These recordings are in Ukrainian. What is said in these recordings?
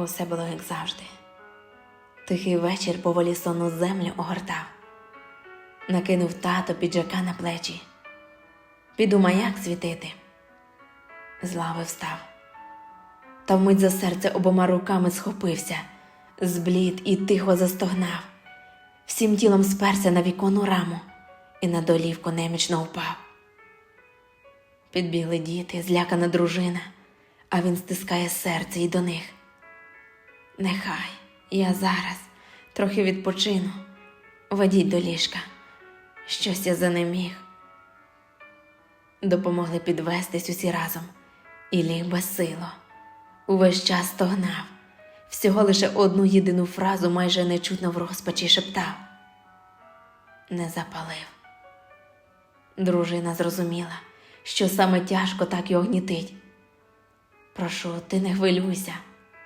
Усе було як завжди. Тихий вечір поволі сонну землю огортав, накинув тато піджака на плечі, піду маяк світити. З лави встав, та вмить за серце обома руками схопився, зблід і тихо застогнав, всім тілом сперся на віконну раму і на долівку немічно впав. Підбігли діти, злякана дружина, а він стискає серце і до них. Нехай я зараз трохи відпочину, ведіть до ліжка, щось я занеміг. Допомогли підвестись усі разом, і ліг безсило. Увесь час стогнав, всього лише одну єдину фразу майже нечутно в розпачі шептав. Не запалив. Дружина зрозуміла, що саме тяжко так його гнітить. Прошу, ти не хвилюйся,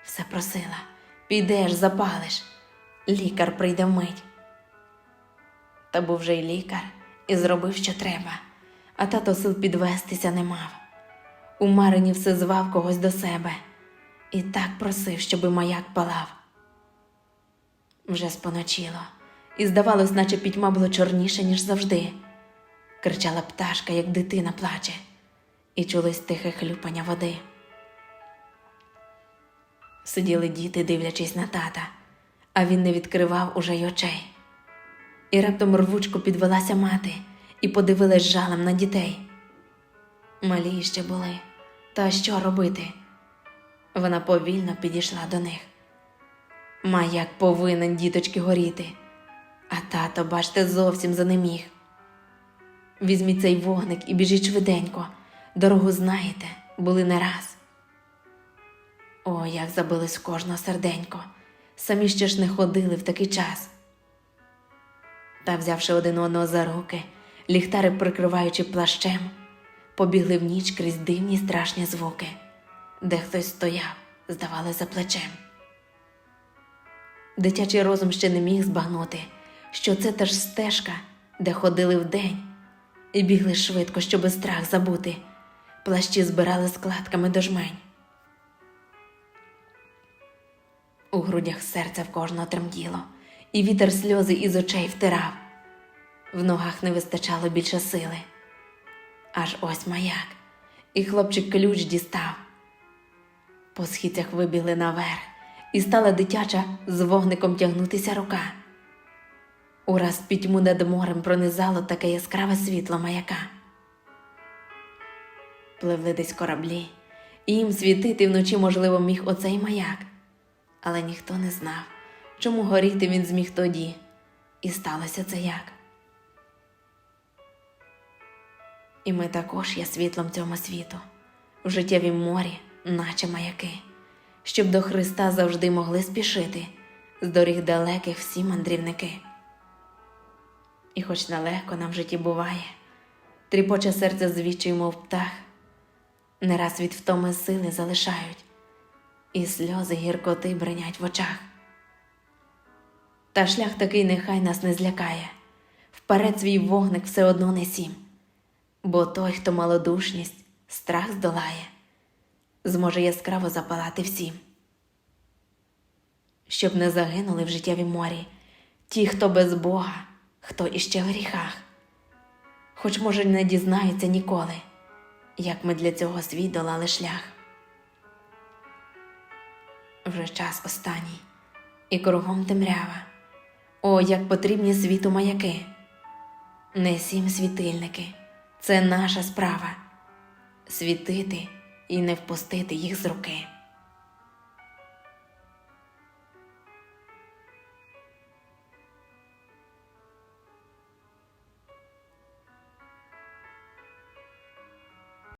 все просила. Підеш, запалиш, лікар прийде вмить. Та був вже й лікар і зробив, що треба, а тато сил підвестися не мав. У Марині все звав когось до себе і так просив, щоби маяк палав. Вже споночило, і здавалось, наче пітьма було чорніше, ніж завжди. Кричала пташка, як дитина плаче, і чулось тихе хлюпання води. Сиділи діти, дивлячись на тата, а він не відкривав уже й очей. І раптом рвучко підвелася мати і подивилась жалем на дітей. Малі ще були, та що робити? Вона повільно підійшла до них. Маяк повинен діточки горіти, а тато, бачте, зовсім занеміг. Візьміть цей вогник і біжіть швиденько. Дорогу знаєте, були не раз. О, як забилось кожного серденько. Самі ще ж не ходили в такий час. Та, взявши один одного за руки, ліхтари прикриваючи плащем, побігли в ніч крізь дивні страшні звуки, де хтось стояв, здавали за плечем. Дитячий розум ще не міг збагнути, що це та ж стежка, де ходили вдень, і бігли швидко, щоби страх забути, плащі збирали складками до жмень. У грудях серце в кожного тремтіло, і вітер сльози із очей втирав. В ногах не вистачало більше сили. Аж ось маяк, і хлопчик ключ дістав. По східцях вибігли наверх, і стала дитяча з вогником тягнутися рука. Ураз пітьму над морем пронизало таке яскраве світло маяка. Пливли десь кораблі, і їм світити вночі, можливо, міг оцей маяк але ніхто не знав, чому горіти він зміг тоді, і сталося це як. І ми також є світлом цьому світу, в життєвім морі, наче маяки, щоб до Христа завжди могли спішити з доріг далеких всі мандрівники. І хоч нелегко нам в житті буває, тріпоче серце звідчий, мов птах, не раз від втоми сили залишають і сльози гіркоти бринять в очах. Та шлях такий нехай нас не злякає, вперед свій вогник все одно несім, бо той, хто малодушність, страх здолає, зможе яскраво запалати всім. Щоб не загинули в життєвім морі ті, хто без Бога, хто іще в гріхах, хоч, може, не дізнаються ніколи, як ми для цього свій долали шлях вже час останній, і кругом темрява. О, як потрібні світу маяки. Не сім світильники, це наша справа світити і не впустити їх з руки.